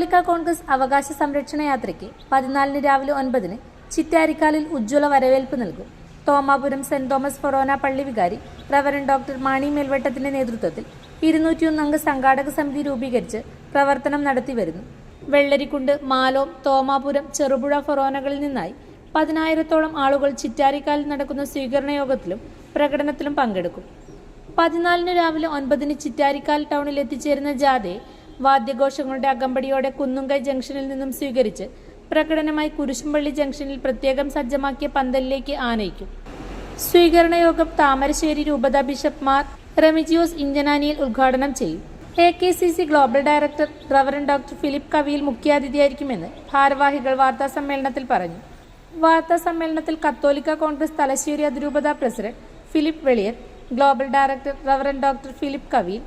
കത്തോലിക്ക കോൺഗ്രസ് അവകാശ സംരക്ഷണ യാത്രയ്ക്ക് പതിനാലിന് രാവിലെ ഒൻപതിന് ചിറ്റാരിക്കാലിൽ ഉജ്ജ്വല വരവേൽപ്പ് നൽകും. തോമാപുരം സെന്റ് തോമസ് ഫൊറോന പള്ളി വികാരി റവറൻ ഡോക്ടർ മാണി മേൽവട്ടത്തിന്റെ നേതൃത്വത്തിൽ ഇരുന്നൂറ്റിയൊന്ന് അംഗ സംഘാടക സമിതി രൂപീകരിച്ച് പ്രവർത്തനം നടത്തിവരുന്നു വെള്ളരിക്കുണ്ട് മാലോം തോമാപുരം ചെറുപുഴ ഫൊറോനകളിൽ നിന്നായി പതിനായിരത്തോളം ആളുകൾ ചിറ്റാരിക്കാലിൽ നടക്കുന്ന സ്വീകരണ യോഗത്തിലും പ്രകടനത്തിലും പങ്കെടുക്കും. പതിനാലിന് രാവിലെ ഒൻപതിന് ചിറ്റാരിക്കാൽ ടൗണിൽ എത്തിച്ചേരുന്ന ജാഥയെ വാദ്യഘോഷങ്ങളുടെ അകമ്പടിയോടെ കുന്നുങ്കൈ ജംഗ്ഷനിൽ നിന്നും സ്വീകരിച്ച് പ്രകടനമായി കുരിശുംപള്ളി ജംഗ്ഷനിൽ പ്രത്യേകം സജ്ജമാക്കിയ പന്തലിലേക്ക് ആനയിക്കും. സ്വീകരണ യോഗം താമരശ്ശേരി രൂപത ബിഷപ്പ് മാർ റെമിജിയോസ് ഇഞ്ചനാനിയിൽ ഉദ്ഘാടനം ചെയ്യും. A K C C global director reverend doctor Philip Kaviyil മുഖ്യാതിഥിയായിരിക്കുമെന്ന് ഭാരവാഹികൾ വാർത്താ സമ്മേളനത്തിൽ പറഞ്ഞു. വാർത്താ സമ്മേളനത്തിൽ കത്തോലിക്ക കോൺഗ്രസ് തലശ്ശേരി അതിരൂപത president Philip Veliyar global director reverend doctor Philip Kaviyil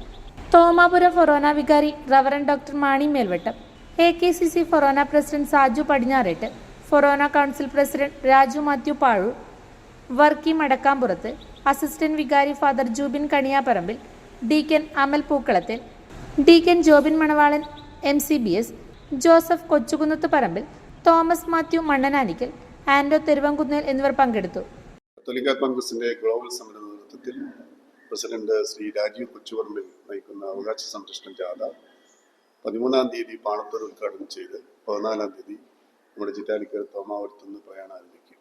Thomapura forane വികാരി reverend doctor Mani Melvattom A K C C forane president Saju Padinjarettu forane council president Raju Mathew Pazhoor Varkey Madakkampurath assistant വികാരി father Jubin Kaniyaparambil deacon Amal Pookkalathil deacon Jobin Manavalan M C B S Joseph Kochukunnathuparambil Thomas Mathew Mannananikkal Ando Theruvankunnel എന്നിവർ പങ്കെടുത്തു. Global president Shri Rajeev Kochuparambil നയിക്കുന്ന അവകാശ സംരക്ഷണ ജാഥ പതിമൂന്നാം തീയതി പാണത്തൂർ ഉദ്ഘാടനം ചെയ്ത് പതിനാലാം തീയതി നമ്മുടെ ചിറ്റാലിക്കൽ തോമാവരത്തുനിന്ന് പ്രയാണം ആരംഭിക്കും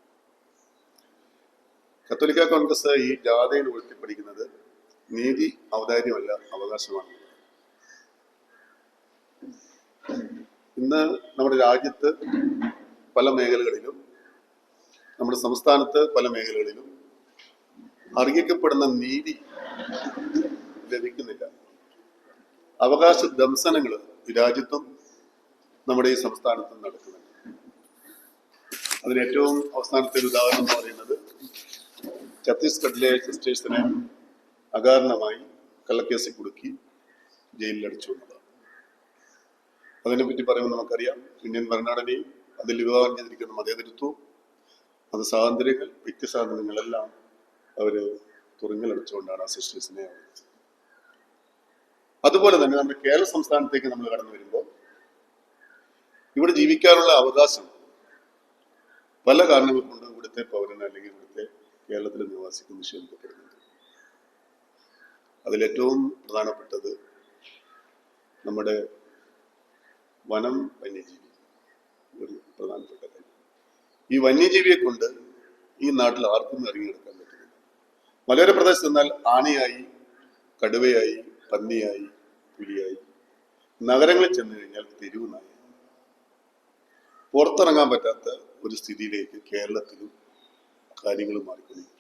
കത്തോലിക്ക കോൺഗ്രസ് ഈ ജാഥയിൽ ഉയർത്തിപ്പിടിക്കുന്നത് നീതി ഔദാര്യമല്ല അവകാശമാണ്. ഇന്ന് നമ്മുടെ രാജ്യത്ത് പല മേഖലകളിലും നമ്മുടെ സംസ്ഥാനത്ത് പല മേഖലകളിലും അർഹിക്കപ്പെടുന്ന നീതി അവകാശ ദംശനങ്ങൾ ഈ രാജ്യത്തും നമ്മുടെ ഈ സംസ്ഥാനത്തും നടക്കുന്നുണ്ട്. അതിന് ഏറ്റവും അവസാനത്തെ ഒരു ഉദാഹരണം എന്ന് പറയുന്നത് ഛത്തീസ്ഗഡിലെ സിസ്റ്റേഴ്സിനെ അകാരണമായി കള്ളക്കേസിൽ കുടുക്കി ജയിലിലടച്ചു എന്നതാണ്. അതിനെപ്പറ്റി പറയുമ്പോൾ നമുക്കറിയാം ഇന്ത്യൻ ഭരണഘടനയും അതിൽ വിവാഹം ചെയ്തിരിക്കുന്ന മതേതരത്വവും അത് സ്വാതന്ത്ര്യങ്ങൾ വ്യക്തി സ്വാതന്ത്ര്യങ്ങളെല്ലാം അവർ തുറങ്ങിലടച്ചുകൊണ്ടാണ് ആ സിസ്റ്റേഴ്സിനെ അവതരിച്ചത് അതുപോലെ തന്നെ നമ്മുടെ കേരള സംസ്ഥാനത്തേക്ക് നമ്മൾ കടന്നു വരുമ്പോൾ ഇവിടെ ജീവിക്കാനുള്ള അവകാശം പല കാരണങ്ങൾ കൊണ്ട് ഇവിടുത്തെ പൗരന് അല്ലെങ്കിൽ ഇവിടുത്തെ കേരളത്തിലെ നിവാസിക്ക് നിഷേധിക്കപ്പെടുന്നുണ്ട്. അതിലേറ്റവും പ്രധാനപ്പെട്ടത് നമ്മുടെ വനം വന്യജീവി ഒരു പ്രധാനപ്പെട്ട കാര്യം. ഈ വന്യജീവിയെ കൊണ്ട് ഈ നാട്ടിൽ ആർക്കും ഇറങ്ങിയെടുക്കാൻ പറ്റുന്നില്ല. മലയോര പ്രദേശത്ത് എന്നാൽ ആനയായി കടുവയായി പന്നിയായി പുലിയായി. നഗരങ്ങളിൽ ചെന്ന് കഴിഞ്ഞാൽ തെരുവ് നായി പുറത്തിറങ്ങാൻ പറ്റാത്ത ഒരു സ്ഥിതിയിലേക്ക് കേരളത്തിലും കാര്യങ്ങൾ മാറിക്കൊണ്ടിരിക്കും